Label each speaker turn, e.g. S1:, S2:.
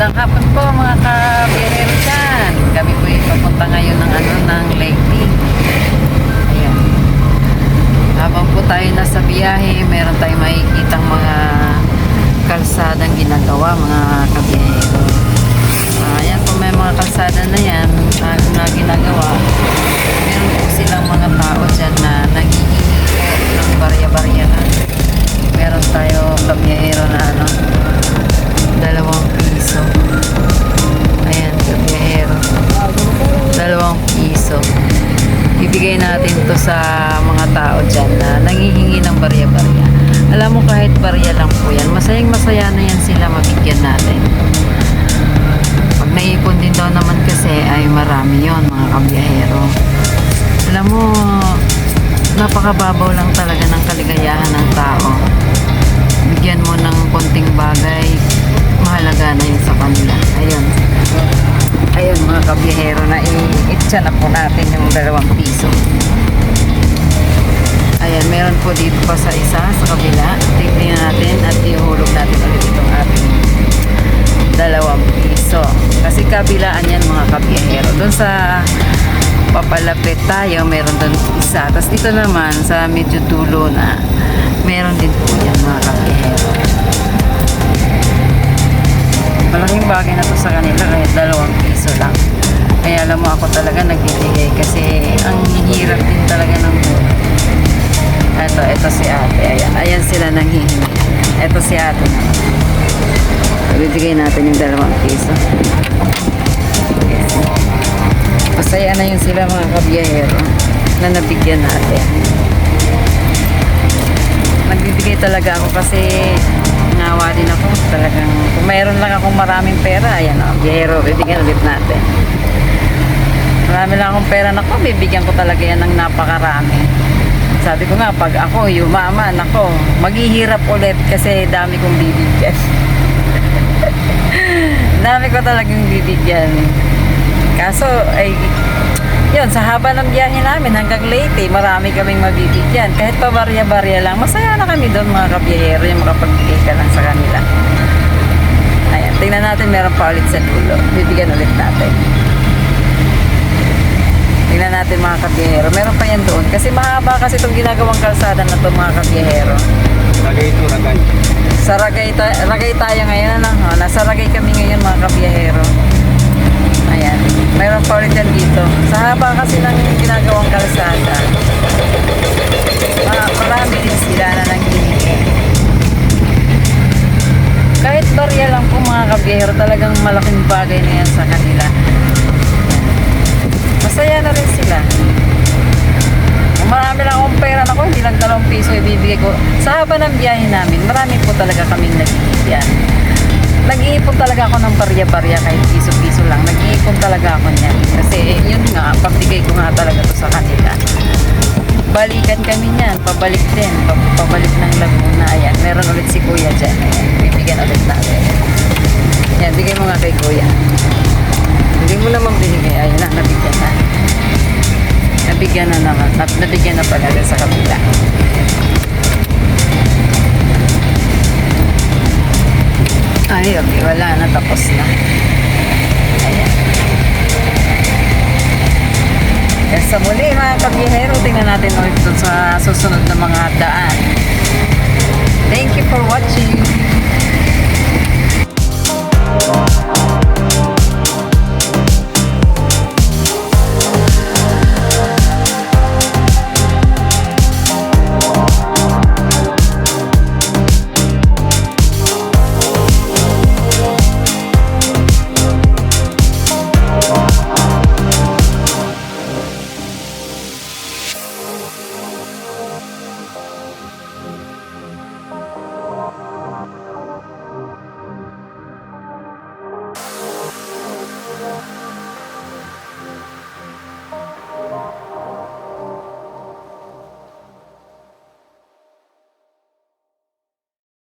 S1: Magandang hapon po mga kabiyahero dyan. Kami po yung papunta ngayon ng ano ng Lady. Ayan. Habang po tayo nasa biyahe, meron tayong makikitang mga kalsadang ginagawa mga kabiyahero. Ah, Ayan po may mga kalsada na yan na ginagawa. Natin to sa mga tao dyan na nangihingi ng barya-barya. Alam mo kahit barya lang po yan, masayang masaya na yan sila mabigyan natin. Pag naipon din daw naman kasi ay marami yon mga kabiyahero. Alam mo, napakababaw lang talaga ng kaligayahan ng tao. Bigyan mo ng konting bagay, mahalaga na yun. Kabiyahero na i-itcha na po natin yung dalawang piso. Ayan, meron po dito pa sa isa, sa kabila. Tignan natin at ihulog natin ulit itong ating dalawang piso. Kasi kabilaan yan mga kabiyahero. Doon sa papalapit tayo, meron doon isa. Tapos dito naman sa medyo dulo na, meron din po yan mga kabiyahero. Malaking bagay na to sa kanila kahit dalawang piso lang. Alam mo ako talaga nagbibigay kasi ang hirap din talaga ng Eto, eto si ate. Ayan, ayan sila nang hihingi. Eto si ate naman. Ibibigay natin yung dalawang piso. Ayan. Masaya na yun sila mga kabiyahero na nabigyan natin. Nagbibigay talaga ako kasi ngawa din ako. Talagang kung mayroon lang akong maraming pera, ayan o, biyahero, bibigyan ulit natin. Marami lang akong pera na ko, bibigyan ko talaga yan ng napakarami. Sabi ko nga, pag ako yumaman, ako, maghihirap ulit kasi dami kong bibigyan. dami ko talagang bibigyan. Kaso, ay, yun, sa haba ng biyahe namin hanggang Leyte, marami kaming mabibigyan. Kahit pa barya-barya lang, masaya na kami doon mga kabiyahero yung makapagbigay ka lang sa kanila. Ayan, tingnan natin, meron pa ulit sa dulo. Bibigyan ulit natin. Tingnan natin mga kabiyahero. Meron pa yan doon. Kasi mahaba kasi itong ginagawang kalsada na to mga kabiyahero.
S2: Lagay ito, ragay.
S1: Sa Ragay, ta- Ragay tayo ngayon. Ano? Oh, nasa Ragay kami ngayon mga kabiyahero. Ayan. Meron pa ulit yan dito. Sa haba kasi ng ginagawang kalsada. ma- marami din sila na nanghihingi. Kahit barya lang po mga kabiyahero, talagang malaking bagay na yan sa kanila. Masaya na rin sila. Marami lang akong pera na ko, hindi lang dalawang piso ibibigay ko. Sa haba ng biyahe namin, marami po talaga kaming nabibigyan. Nag-iipon talaga ako ng barya-barya kahit piso-piso lang. Nag-iipon talaga ako niyan. Kasi yun nga, pabigay ko nga talaga to sa kanila. Balikan kami niyan, pabalik din, pa- pabalik ng Laguna. Ayan, meron ulit si Kuya dyan. Ayan, bibigyan ulit natin. Yan, bigay mo nga kay Kuya. Hindi mo naman binigay. Ayun na, nabigyan na. Nabigyan na naman. Nab- Nabigyan na pala sa kabila. Ay, okay. Wala na. Tapos na. Ayan. Kaya sa muli mga kabiyahero, tingnan natin ulit sa susunod na mga daan. Thank you for watching.